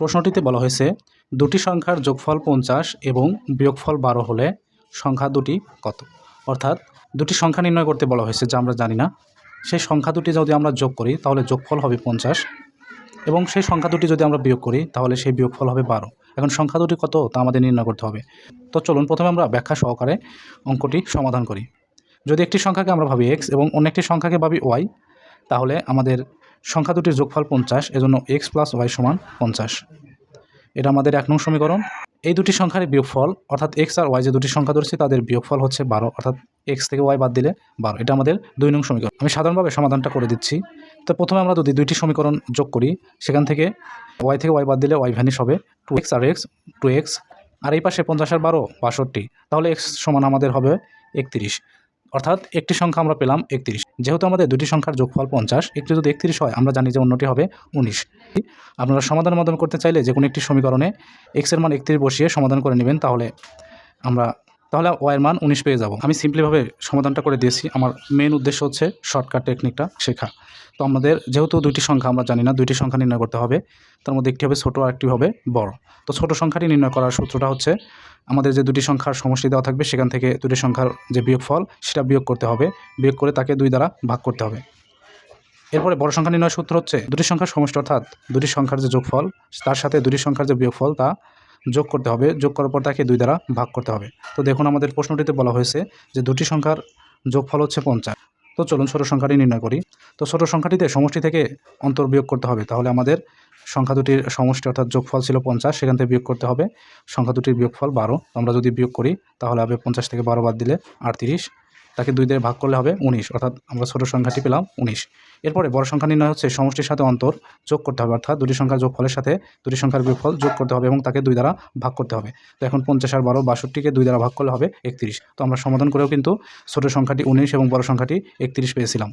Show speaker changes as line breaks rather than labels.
প্রশ্নটিতে বলা হয়েছে, দুটি সংখ্যার যোগফল পঞ্চাশ এবং বিয়োগফল বারো হলে সংখ্যা দুটি কত? অর্থাৎ দুটি সংখ্যা নির্ণয় করতে বলা হয়েছে যা আমরা জানি না। সেই সংখ্যা দুটি যদি আমরা যোগ করি, তাহলে যোগফল হবে পঞ্চাশ এবং সেই সংখ্যা দুটি যদি আমরা বিয়োগ করি, তাহলে সেই বিয়োগফল হবে বারো। এখন সংখ্যা দুটি কত, তা আমাদের নির্ণয় করতে হবে। তো চলুন, প্রথমে আমরা ব্যাখ্যা সহকারে অঙ্কটি সমাধান করি। যদি একটি সংখ্যাকে আমরা ভাবি এক্স এবং অন্য একটি সংখ্যাকে ভাবি ওয়াই তাহলে আমাদের সংখ্যা দুটির যোগফল পঞ্চাশ, এজন্য এক্স প্লাস ওয়াই সমান পঞ্চাশ। এটা আমাদের এক নং সমীকরণ। এই দুটি সংখ্যার বিয়োগফল, অর্থাৎ এক্স আর ওয়াই যে দুটি সংখ্যা ধরছি, তাদের বিয়োগফল হচ্ছে বারো, অর্থাৎ এক্স থেকে ওয়াই বাদ দিলে বারো। এটা আমাদের দুই নং সমীকরণ। আমি সাধারণভাবে সমাধানটা করে দিচ্ছি। তো প্রথমে আমরা যদি দুইটি সমীকরণ যোগ করি, সেখান থেকে ওয়াই থেকে ওয়াই বাদ দিলে ওয়াই ভ্যানিশ হবে। টু এক্স আর এক্স টু এক্স আর এই পাশে পঞ্চাশ আর বারো, বাষট্টি। তাহলে এক্স সমান আমাদের হবে একত্রিশ। অর্থাৎ একটি সংখ্যা আমরা পেলাম একত্রিশ। যেহেতু আমাদের দুটি সংখ্যার যোগফল পঞ্চাশ, একটি যদি একত্রিশ হয়, আমরা জানি যে অন্যটি হবে উনিশ। আপনারা সমাধানের মাধ্যমে করতে চাইলে যে কোনো একটি সমীকরণে এক্সের মান একত্রিশ বসিয়ে সমাধান করে নেবেন, তাহলে আমরা তাহলে ওয়াইয়ের মান উনিশ পেয়ে যাব। আমি সিম্পলিভাবে সমাধানটা করে দিয়েছি। আমার মেন উদ্দেশ্য হচ্ছে শর্টকাট টেকনিকটা শেখা। তো আমাদের যেহেতু দুইটি সংখ্যা আমরা জানি না, দুইটি সংখ্যা নির্ণয় করতে হবে। তার মধ্যে একটি হবে ছোটো আর একটি হবে বড়। তো ছোট সংখ্যাটি নির্ণয় করার সূত্রটা হচ্ছে আমাদের যে দুটি সংখ্যার সমষ্টি দেওয়া থাকবে, সেখান থেকে দুটি সংখ্যার যে বিয়োগফল, সেটা বিয়োগ করতে হবে। বিয়োগ করে তাকে দুই দ্বারা ভাগ করতে হবে। এরপরে বড় সংখ্যা নির্ণয় সূত্র হচ্ছে দুটি সংখ্যার সমষ্টি অর্থাৎ দুটি সংখ্যার যে যোগফল, তার সাথে দুটি সংখ্যার যে বিয়োগফল, তা যোগ করতে হবে, যোগ করার পর তাকে দুই দ্বারা ভাগ করতে হবে। তো দেখুন আমাদের প্রশ্নটিতে বলা হয়েছে যে দুটি সংখ্যার যোগফল হচ্ছে পঞ্চাশ। তো চলুন ছোটো সংখ্যাটি নির্ণয় করি। তো ছোটো সংখ্যাটিতে সমষ্টি থেকে অন্তর বিয়োগ করতে হবে, তাহলে আমাদের সংখ্যা দুটির সমষ্টি অর্থাৎ যোগফল ছিল পঞ্চাশ, সেখান থেকে বিয়োগ করতে হবে। সংখ্যা দুটির বিয়োগফল বারো আমরা যদি বিয়োগ করি, তাহলে হবে পঞ্চাশ থেকে বারো বাদ দিলে আটত্রিশ। তাকে দুই দিয়ে ভাগ করলে হবে উনিশ, অর্থাৎ আমরা ছোটো সংখ্যাটি পেলাম উনিশ। এরপরে বড় সংখ্যা নির্ণয় হচ্ছে সমষ্টির সাথে অন্তর যোগ করতে হবে, অর্থাৎ দুটি সংখ্যার যোগফলের সাথে দুটি সংখ্যার বিফল যোগ করতে হবে এবং তাকে দুই দ্বারা ভাগ করতে হবে। তো এখন পঞ্চাশ আর বারো, বাষট্টিকে দুই দ্বারা ভাগ করলে হবে একত্রিশ। তো আমরা সমাধান করেও কিন্তু ছোটো সংখ্যাটি উনিশ এবং বড় সংখ্যাটি একত্রিশ পেয়েছিলাম।